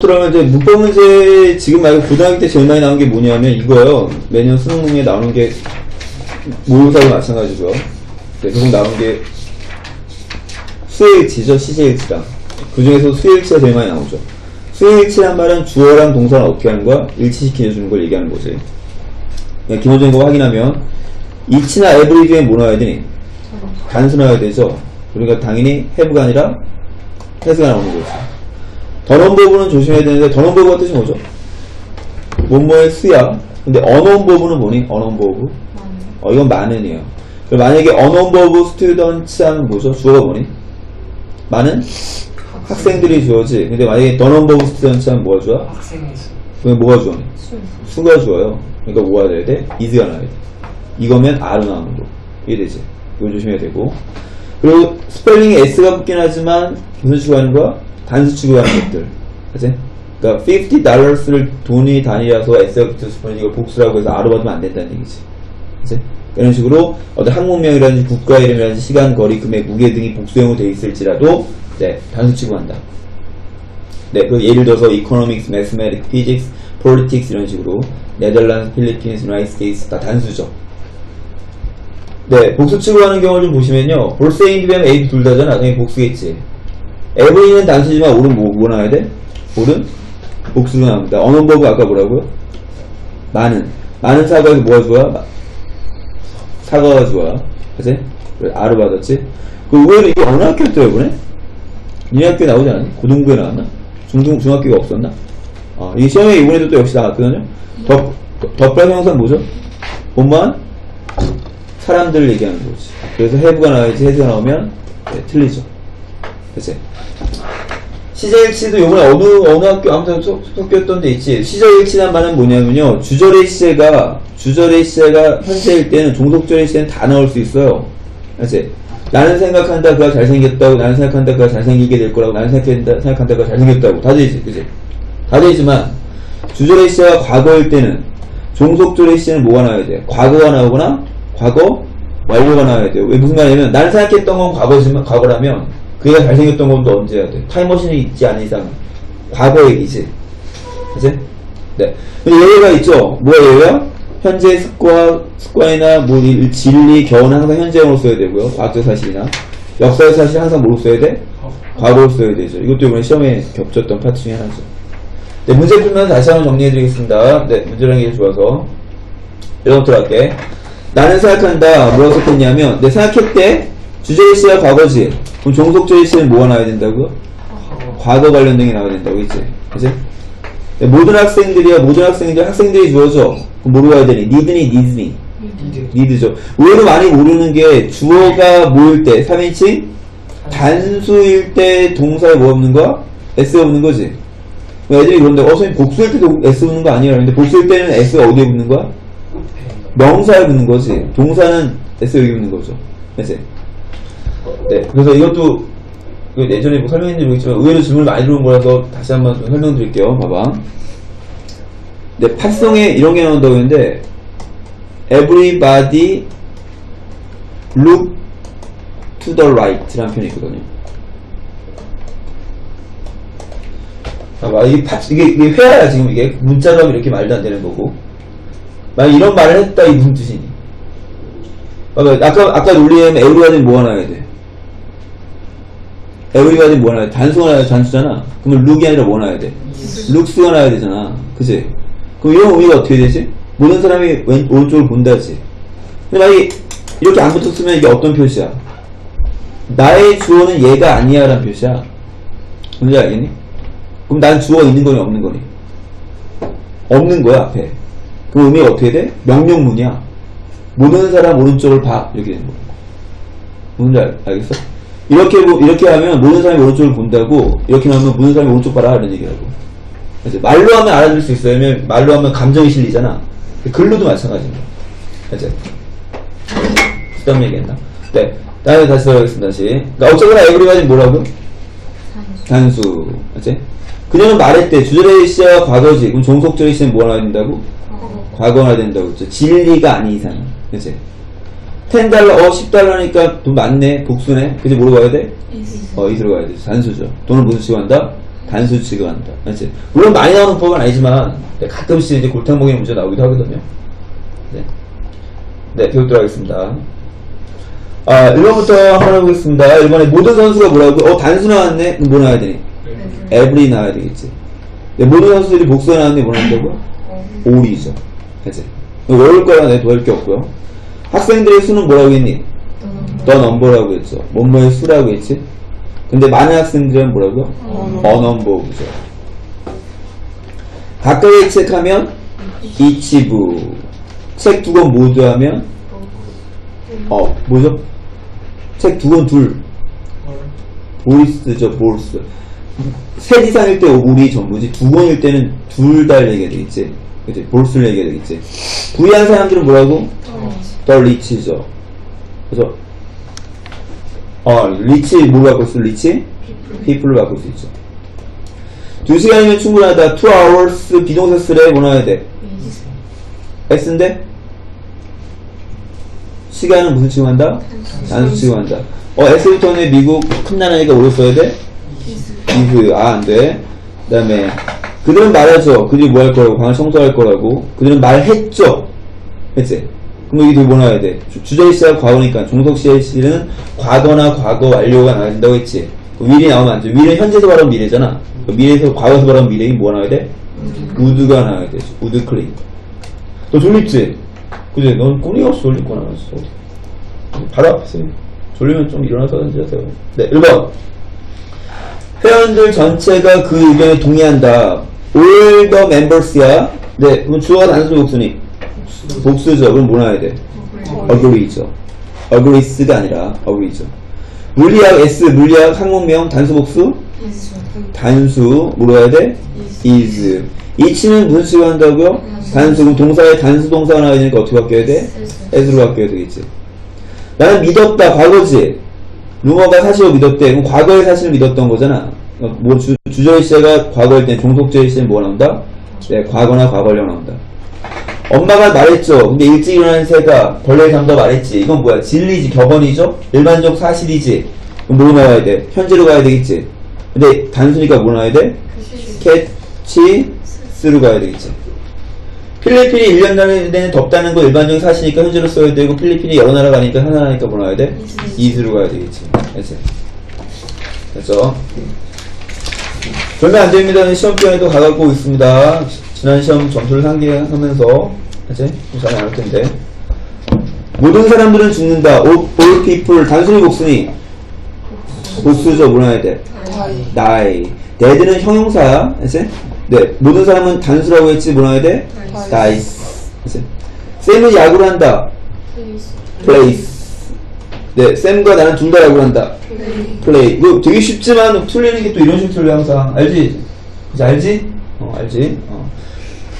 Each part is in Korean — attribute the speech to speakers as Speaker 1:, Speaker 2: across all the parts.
Speaker 1: 그러면 이제 문법 문제 지금 말고 고등학교 때 제일 많이 나온 게 뭐냐면 이거요. 매년 수능에 나오는 게 모의고사도 마찬가지고요. 네, 계속 나오는 게 수일치죠, 시제일치랑. 그 중에서 수일치가 제일 많이 나오죠. 수일치란 말은 주어랑 동사를 어떻게 하는 거야? 일치시켜주는 걸 얘기하는 거지. 그냥 기본적인 거 확인하면 이치나 에브리 뒤에 뭐 나와야 되니? 단수 나와야 되죠. 그러니까 당연히 have가 아니라 has가 나오는 거 지. 던원버브는 조심해야 되는데 던원버브가 뜻이 뭐죠? 뭐뭐의 수야. 근데 언원버브는 뭐니? 언원버브. 어 이건 많은이에요. 그럼 만약에 언원버브 스튜던츠 하면 뭐죠? 주어가 뭐니? 많은 학생들이 주어지. 근데 만약에 던원버브 스튜던츠 하면 뭐가 주어?
Speaker 2: 학생이.
Speaker 1: 그럼 뭐가 주어? 수가 주어요. 그러니까 뭐가 돼야 돼? 이즈가 나와야 돼. 이거면 R로 나오는 거. 이해되지? 이거 조심해야 되고. 그리고 스펠링에 S가 붙긴 하지만 무슨 추구하는 거야? 단수 추구하는 것들. 그치? 그러니까 50달러스를 돈이 단위라서 S가 붙었으면 이걸 복수라고 해서 R로 받으면 안 된다는 얘기지. 그치? 이런 식으로 어떤 항목명이라든지 국가 이름이라든지 시간, 거리, 금액, 무게 등이 복수형으로 되어 있을지라도 네, 단수 취급한다. 네, 그 예를 들어서 economics, mathematics, physics, politics 이런 식으로 네덜란드, 필리핀스, 유나이트 스테이츠 다 단수죠. 네, 복수 취급하는 경우를 좀 보시면요. 볼세인드 비하면 A 둘 다잖아. 당연히 복수겠지. 에브리는 단수지만 오른 뭐, 뭐 나와야 돼? 오른 복수가 나옵니다. 언어버브 아까 뭐라고요? 많은. 많은 사과에서 뭐가 좋아? 마- 사과가 좋아. 그치? R을 받았지? 그 의외로 이게 어느 학교였더라, 이번에? 니네 학교에 나오지 않았니? 고등부에 나왔나? 중등, 중학교가 없었나? 아, 이 시험에 이번에도 또 역시 나왔거든요? 덧, 덧발 형상 뭐죠? 본만 사람들을 얘기하는 거지. 그래서 해부가 나와야지 해부가 나오면 네, 틀리죠. 그치? 시제일치도 요번에 어느, 어느 학교, 아무튼 속- 속였던 데 있지. 시제일치란 말은 뭐냐면요. 주절의 시제가, 주절의 시제가 현재일 때는 종속절의 시제는 다 나올 수 있어요. 그치? 나는 생각한다, 그가 잘생겼다고, 나는 생각한다, 그가 잘생기게 될 거라고, 나는 생각한다, 생각한다, 그가 잘생겼다고. 다 되지, 그치? 다 되지만, 주절의 시제가 과거일 때는, 종속절의 시제는 뭐가 나와야 돼? 과거가 나오거나, 과거, 완료가 나와야 돼요. 왜 무슨 말이냐면, 나는 생각했던 건 과거지만, 과거라면, 그가 잘생겼던 건 또 언제 해야 돼? 타임머신이 있지 않은 이상, 과거 얘기지. 그치? 네. 근데 예외가 있죠? 뭐가 예외야? 현재 습과, 습관이나 뭐, 이 진리, 겨우는 항상 현재형으로 써야 되고요. 과학적 사실이나. 역사의 사실 항상 뭐로 써야 돼? 과거로 써야 되죠. 이것도 이번에 시험에 겹쳤던 파트 중에 하나죠. 네, 문제 풀면 다시 한번 정리해 드리겠습니다. 네, 문제라는 게 좋아서. 이런부터 할게. 나는 생각한다. 뭐라고 썼겠냐면, 내 생각했대. 주제의 시가 과거지. 그럼 종속주의 시는 뭐가 나와야 된다고요? 과거 관련된 게 나와야 된다고 했지. 그치? 네, 모든 학생들이야, 모든 학생들, 학생들이 주어져. 그럼 뭐로 가야 되니? 니드니, 니드니.
Speaker 2: 니드.
Speaker 1: 니드죠. 의외로 많이 모르는 게 주어가 모일 때, 3인칭? 단수일 때 동사에 뭐 없는 거야? S 없는 거지. 뭐 애들이 그런데, 어, 선생님 복수일 때도 S 없는 거 아니에요? 근데 복수일 때는 S가 어디에 붙는 거야? 명사에 붙는 거지. 동사는 S 여기 붙는 거죠. 그치? 네. 그래서 이것도, 이거 예전에 뭐 설명했는지 모르겠지만, 의외로 질문 많이 들어온 거라서 다시 한번 좀 설명드릴게요. 봐봐. 네, 팟송에 이런 게 나온다고 했는데, everybody look to the right 라는 표현이 있거든요. 봐봐, 이게 파, 이게, 이게 회화야, 지금 이게. 문자로 하면 이렇게 말도 안 되는 거고. 만약 이런 말을 했다, 이 무슨 뜻이니? 봐봐, 아까, 아까 논리에는 everybody는 뭐 하나 해야 돼? Everybody 뭐 해? 단수가 나야 단수잖아. 그러면 look이 아니라 뭐 하나 해야 돼? looks가 나야 되잖아. 그지? 그럼 이런 의미가 어떻게 되지? 모든 사람이 왼, 오른쪽을 본다지. 근데 만약에 이렇게 안 붙었으면 이게 어떤 표시야? 나의 주어는 얘가 아니야 라는 표시야. 뭔지 알겠니? 그럼 난 주어가 있는 거니 없는 거니? 없는 거야 앞에. 그럼 의미가 어떻게 돼? 명령문이야. 모든 사람 오른쪽을 봐 이렇게 되는 거야. 뭔지 알, 알겠어? 이렇게 보- 이렇게 하면 모든 사람이 오른쪽을 본다고 이렇게 하면 모든 사람이 오른쪽 봐라 이런 얘기라고. 그래서 말로 하면 알아들을 수 있어요. 왜냐면 말로 하면 감정이 실리잖아. 글로도 거야. 그치? 수담 얘기했나? 네. 다음에 다시 들어가겠습니다. 다시. 그러니까 어쨌거나 에브리바디 뭐라고? 단수. 그치? 그녀는 말했대. 주절의 시제가 과거지. 그럼 종속절의 시제는 뭐 나야 된다고? 과거가 된다고 그랬죠. 진리가 아닌 이상. 그치? 10달러, 어, 10달러니까 돈 많네. 복수네. 그치? 뭐로 가야 돼? 어, 이 들어가야 돼. 단수죠. 돈을 무슨 식으로 한다? 단수 취급한다. 그렇지? 물론 많이 나오는 법은 아니지만 네, 가끔씩 이제 골탕 먹이는 문제 나오기도 하거든요. 네, 네 배우도록 하겠습니다. 아, 1번부터 한번 해보겠습니다. 1번에 모든 선수가 뭐라고? 어, 단수 나왔네? 뭐 나와야 되니? 에브리 나와야 되겠지. 네, 모든 선수들이 복수가 나왔는데 뭐 나온다고? 올이죠. 그치? 외울 거라 내 도울 게 없고요. 학생들의 수는 뭐라고 했니? 더 넘버라고 했죠. 뭐뭐의 수라고 했지? 근데 많은 학생들은 뭐라고요? 어넘버죠. 가까이 책하면 이치부. 책 두 권 모두 하면 어 뭐죠? 책 두 권 둘. 보이스죠, 보스. 셋 이상일 때 우리 전부지 두 권일 때는 둘 다 얘기해야 되겠지. 그치? 볼스를 얘기해야 되겠지. 부유한 사람들은 뭐라고? 더 리치죠. 그죠? 어, 리치, 뭘 바꿀 수, 리치? 피플을 바꿀 수 있죠. 두 시간이면 충분하다. two hours 비동사 쓰래, 뭐 나와야 돼? S인데? 시간은 무슨 취급한다? 단수 취급한다. 어, S부터는 미국 큰 나라니까 뭐로 써야 돼? 이그, 아, 안 돼. 그 다음에, 그들은 말하죠. 그들이 뭐 할 거라고, 방을 청소할 거라고. 그들은 말했죠. 했지? 그럼 여기 뭐 나와야 돼? 주- 주절 시작 과거니까 종속 시의 시는 과거나 과거 완료가 나와야 된다고 했지. 그 미래 나오면 안 돼. 미래 현재에서 말하면 미래잖아. 그 미래에서 과거에서 말하면 미래이 뭐 나와야 돼? 우드가 나와야 돼. 우드 클린. 너 졸립지? 그지? 넌 꿈이 없어 거나 어디? 바로 앞에서 졸리면 좀 일어나서 앉으세요. 네, 1번. 회원들 전체가 그 의견에 동의한다. All the members야. 네, 그럼 주어가 단수 복수니? 복수죠. 그럼 뭐 나와야 돼? agree죠. agrees가 아니라 agree죠. 물리학 S, 물리학 항목명 단수 복수? 단수 뭐로 해야 돼? is. 이치는 무슨 식으로 한다고요? 단수. 그럼 동사에 단수 동사가 나와야 되니까 어떻게 바뀌어야 돼? s로 바뀌어야 되겠지. 나는 믿었다. 과거지. 루머가 사실을 믿었대. 그럼 과거의 사실을 믿었던 거잖아. 어, 뭐 주, 주저의 시가 과거일 땐 종속주의 시는 뭐가 나온다? 네, 과거나 과거령 나온다. 엄마가 말했죠. 근데 일찍 일어나는 새가 벌레를 잡다 말했지. 이건 뭐야? 진리지, 격언이죠? 일반적 사실이지. 그럼 뭐 나와야 돼? 현재로 가야 되겠지. 근데 단순히가 뭐 나와야 돼? 캐치, 스로 가야 되겠지. 필리핀이 1년 내내 덥다는 거 일반적인 사실이니까 현재로 써야 되고 필리핀이 여러 나라 가니까 하나 나니까 뭐 나와야 돼? 이스로 가야 되겠지. 그치? 됐죠? 절대 안 됩니다는 시험 기간에도 가갖고 있습니다. 지난 시험 점수를 상기하면서 그치? 잘안 할 텐데. 모든 사람들은 죽는다. All, people 단순히 복수니 복수죠. 뭐 나와야 돼? die. dead는 형용사야. 그치? 네. 모든 사람은 단수라고 했지. 뭐 나와야 돼? dies. 그치? 쌤은 야구를 한다. plays. 네. 쌤과 나는 둘 다 야구를 한다. 플레이. 이거 되게 쉽지만 틀리는 게 또 이런 식으로 틀려 항상. 알지? 그치, 알지? 어, 알지?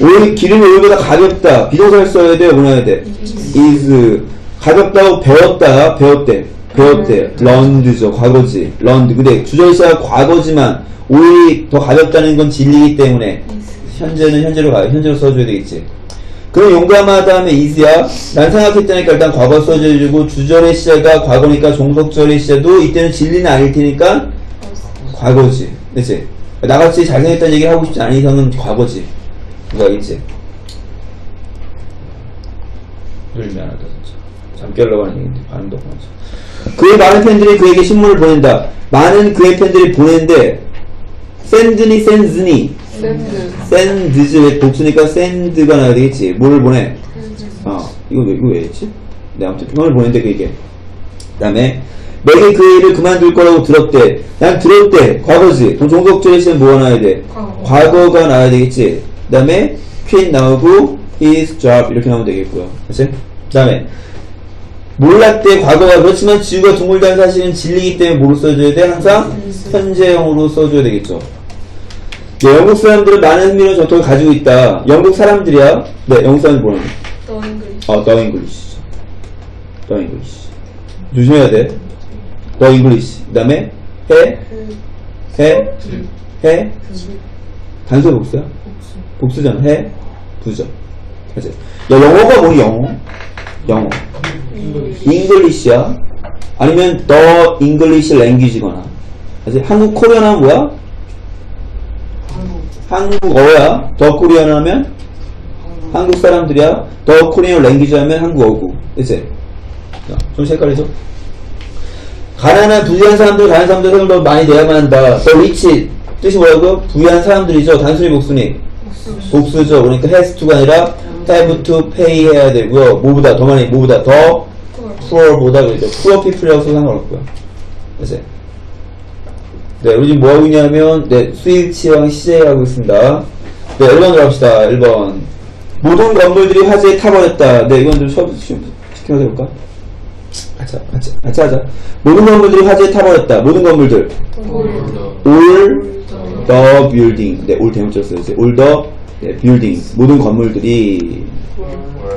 Speaker 1: 어. 오일, 기름이 오일보다 가볍다. 비동사를 써야 돼? 뭐 나야 돼? is. 가볍다고 배웠다. 배웠대. 배웠대. learned죠. 과거지. learned. 근데 주절시가 과거지만 오일이 더 가볍다는 건 진리이기 때문에 현재는 현재로 가요. 현재로 써줘야 되겠지. 그럼 용감하다 하면 is야. 난 생각했다니까 일단 과거 써줘주고 주절의 시제가 과거니까 종속절의 시제도 이때는 진리는 아닐 테니까 과거지. 그치? 나같이 잘생겼다는 얘기 하고 싶지 않은 이상은 과거지. 그거 알겠지? 늘 미안하다 진짜. 잠 깨려고 하는 얘기인데 반응도 없어. 그의 많은 팬들이 그에게 신문을 보낸다. 많은 그의 팬들이 보내는데 샌드니 샌즈니 샌드즈 왜 복수니까 샌드가 나야 되겠지. 뭐를 보내? 어, 이거 왜, 이거 왜 했지? 네, 아무튼 평을 보냈는데 그게. 그 다음에, 내게 그 일을 그만둘 거라고 들었대. 난 들었대. 과거지. 시는 뭐가 나야 돼?
Speaker 2: 과거.
Speaker 1: 가 나야 되겠지. 그 다음에, quit 나오고, his job 이렇게 나오면 되겠고요. 그치? 그 다음에, 몰랐대. 과거가. 그렇지만 지우가 둥글다는 사실은 진리이기 때문에 뭐로 써줘야 돼? 항상 현재형으로 써줘야 되겠죠. 네, 영국 사람들은 많은 흥미로운 전통을 가지고 있다. 영국 사람들이야. 네, 영국 사람들 뭐라는
Speaker 2: 더 잉글리시
Speaker 1: 어, 더 잉글리시. 더 잉글리시. 조심해야 돼. 더 잉글리시. 그 다음에, 해, 해, 해, 단수 복수야? 복수잖아. 해, 부죠. 그치? 야, 영어가 뭐니, 영어? 영어. 잉글리시야. 아니면 더 잉글리시 랭귀지거나. 그치? 한국 코리아는 뭐야? 한국어야. 더 코리안 하면 한국 사람들이야. 더 코리안 랭귀지 하면 한국어고. 자, 좀 헷갈리죠? 가난한 부유한 사람들, 가난한 사람들 세금 더 많이 내야만 한다. 더 리치 뜻이 뭐라고요? 부유한 사람들이죠. 단순히 복수니 복수죠. 그러니까 has to가 아니라 have to pay 해야 되고요. 뭐보다 더 많이, 뭐보다 더 poor보다 그러죠. poor people이라고 써도 상관없고요. 그치? 네, 우리 지금 뭐하고 있냐면, 네, 스위치랑 CJ하고 있습니다. 네, 1번으로 합시다. 1번. 모든 건물들이 화재에 타버렸다. 네, 이건 좀 수업 시켜서 해볼까? 같이, 같이, 같이 하자. 모든 건물들이 화재에 타버렸다. 모든 건물들. all the building. 네, all 대문자 써요. 이제 all the 네, buildings. 모든 건물들이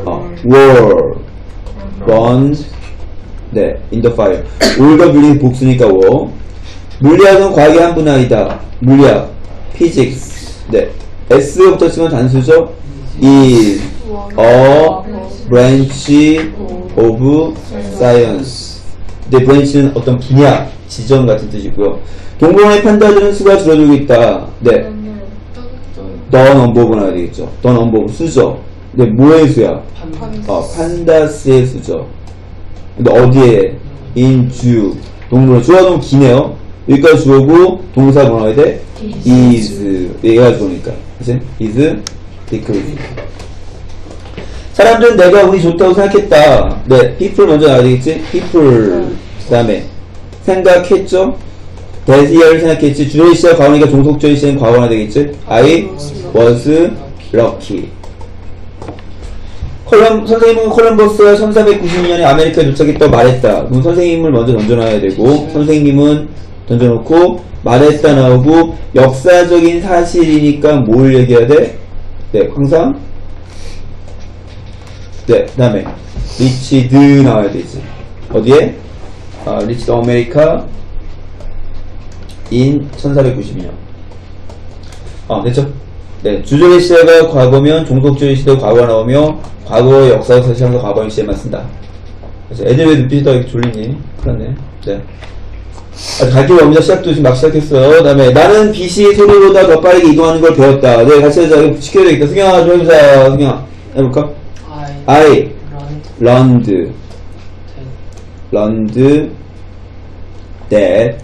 Speaker 1: 어, were burned. 네, in the fire. all the buildings 복수니까 were. 물리학은 과학의 한 분야이다. 물리학, physics. 네, S부터 쓰면 단수죠. is a branch of science. 네, branch는 어떤 분야, 지점 같은 뜻이고요. 동물원의 판다들은 수가 줄어들고 있다. 네, the number가 나야 되겠죠. the number 수죠. 네, 뭐의 수야? 어, 판다스의 수죠. 근데 어디에? in 주. 동물원. 주어가 너무 기네요. 여기까지 주어고 동사 해야 돼? is. 얘가 주어니까. 그치? is decrease. 사람들은 내가 운이 좋다고 생각했다. 네, people 먼저 나와야 되겠지? people. 그 다음에 생각했죠? 대시어를 생각했지. 시작 과거니까 종속주의 시는 과거가 되겠지? I was lucky. 콜럼, 선생님은 콜럼버스가 1492년에 아메리카에 도착했다고 말했다. 그럼 선생님을 먼저 던져놔야 되고, 선생님은 던져놓고, 말했다 나오고, 역사적인 사실이니까 뭘 얘기해야 돼? 네, 항상. 네, 그 다음에, 리치드 나와야 되지. 어디에? 아, 리치드 아메리카, 인 1492년. 아, 됐죠? 네, 주저의 시대가 과거면 종속주의 시대 과거가 나오며 과거의 역사가 사실상 과거의 시대만 쓴다. 그래서 애들 왜 눈빛이 더 졸리니? 그렇네. 네. 아직 갈 길이 없니다. 시작도 지금 막 시작했어요. 그 다음에 나는 빛이 소리보다 더 빠르게 이동하는 걸 배웠다. 네, 같이 하자. 이거 시켜야 되겠다. 승영아 좀 해보자. 승영아. 해볼까?
Speaker 2: I
Speaker 1: I
Speaker 2: learned
Speaker 1: learned,
Speaker 2: that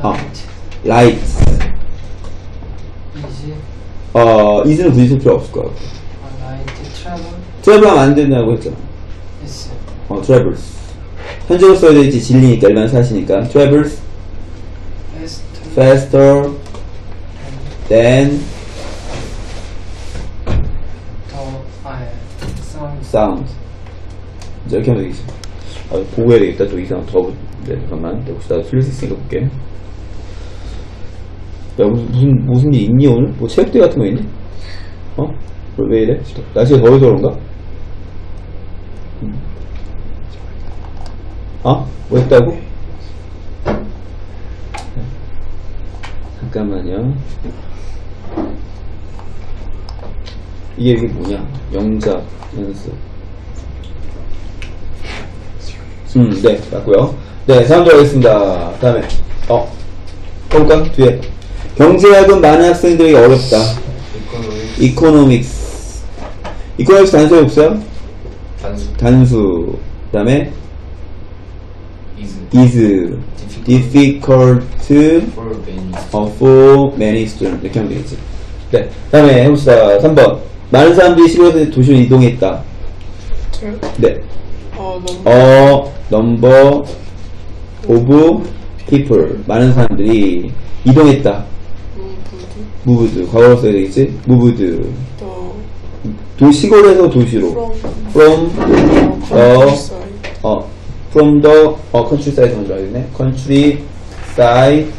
Speaker 1: 어.
Speaker 2: light
Speaker 1: light
Speaker 2: is
Speaker 1: 어, 이즈는 굳이 쓸 필요 없을 거야.
Speaker 2: light travel
Speaker 1: 트래블하면 안 된다고 했잖아.
Speaker 2: is
Speaker 1: 어, travels. 현재로 써야 되지, 진리니까, 일반 사시니까. travels
Speaker 2: faster
Speaker 1: faster than
Speaker 2: the I sound
Speaker 1: sound. 이제 이렇게 하면 되겠지. 아, 보고 해야 되겠다. 또 이상 더, 네, 잠깐만. 혹시 나도 틀릴 수 있으니까 볼게. 야, 무슨, 무슨, 무슨 일 있니, 오늘? 뭐 체육대 같은 거 있니? 어? 왜 이래? 날씨가 더워서 그런가? 음. 어? 뭐 했다고? 네. 잠깐만요. 이게 이게 뭐냐? 영작 연습. 음, 네, 맞고요. 네, 다음 들어가겠습니다. 다음에 어, 볼까 뒤에 경제학은 많은 학생들에게 어렵다. 이코노믹스. 이코노믹스 단수 없어요?
Speaker 3: 단수
Speaker 1: 단수. 그 다음에
Speaker 3: is
Speaker 1: is difficult
Speaker 3: for many
Speaker 1: 어, for many students 이렇게 하면 되겠지. 네, 다음에 해봅시다. 3번. 많은 사람들이 시골에서 도시로 이동했다.
Speaker 4: 줄?
Speaker 1: 네.
Speaker 4: 어,
Speaker 1: 어, number of people. 많은 사람들이 이동했다.
Speaker 4: 음,
Speaker 1: moved. 과거로 써야 되겠지?
Speaker 4: 더
Speaker 1: 도, 시골에서 도시로.
Speaker 4: from
Speaker 1: from,
Speaker 4: 어,
Speaker 1: 어, 어, from the, 어, countryside 먼저 알겠네. countryside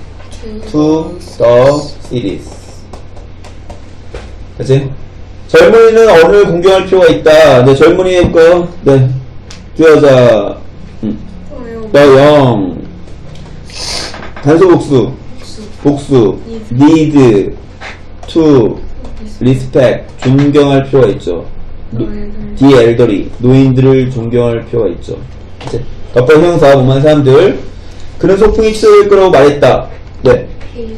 Speaker 1: to the cities. 그치? 젊은이는 어른을 공경할 필요가 있다. 네, 젊은이 해볼까요? 네. 주여자, 음. the young. 단수 복수. 복수. need to respect. 존경할 필요가 있죠. 노- the elderly. 노인들을 존경할 필요가 있죠. 이제 덮어 형사 오만 사람들. 그는 소풍이 취소될 거라고 말했다. 네.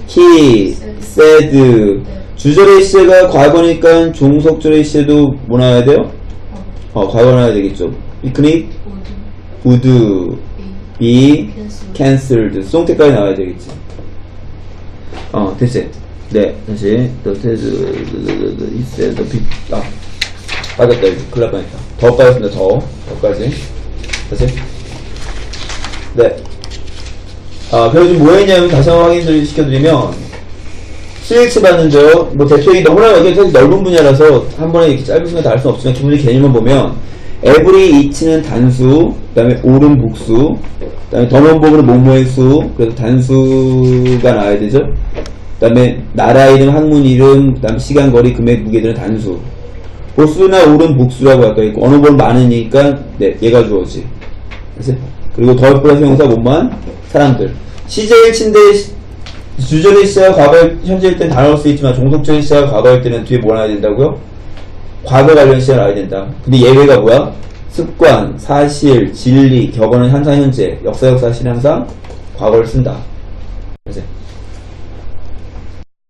Speaker 1: He said 주절의 시제가 과거니까 종속절의 시제도 뭐 나와야 돼요? 어, 과거 나와야 되겠죠.
Speaker 4: Would
Speaker 1: be
Speaker 4: cancel
Speaker 1: cancelled. 송태까지 나와야 되겠지. 어, 됐지? 네, 다시. The test, he said the big, 아, 빠졌다. 큰일 날 뻔했다. 더 빠졌습니다, 더. 더까지. 다시. 네. 아, 그래서 지금 뭐 했냐면 다시 한번 확인을 시켜드리면, 스위치 받는데요. 뭐 대표이 너무나 이게 사실 넓은 분야라서 한 번에 이렇게 짧은 시간 다할 수는 없지만 기본적인 개념만 보면 every each는 단수, 그 다음에 올은 복수, 그 다음에 덤원복은 뭐뭐의 수, 그래서 단수가 나와야 되죠. 그 다음에 나라 이름, 학문 이름, 그 다음에 시간, 거리, 금액, 무게들은 단수. 보수나 올은 복수라고 아까 있고 어느 번 많으니까 네 얘가 주어지. 그리고 더 플러스 형사 뭐만 사람들. 시제일치인데 주절의 시제가 과거일 현재일 땐다 나올 수 있지만 종속절의 시제가 과거일 때는 뒤에 뭐 나와야 된다고요? 과거 관련 시제가 나와야 된다. 근데 예외가 뭐야? 습관, 사실, 진리, 격언은 항상 현재, 역사, 역사, 실 항상 과거를 쓴다. 그래서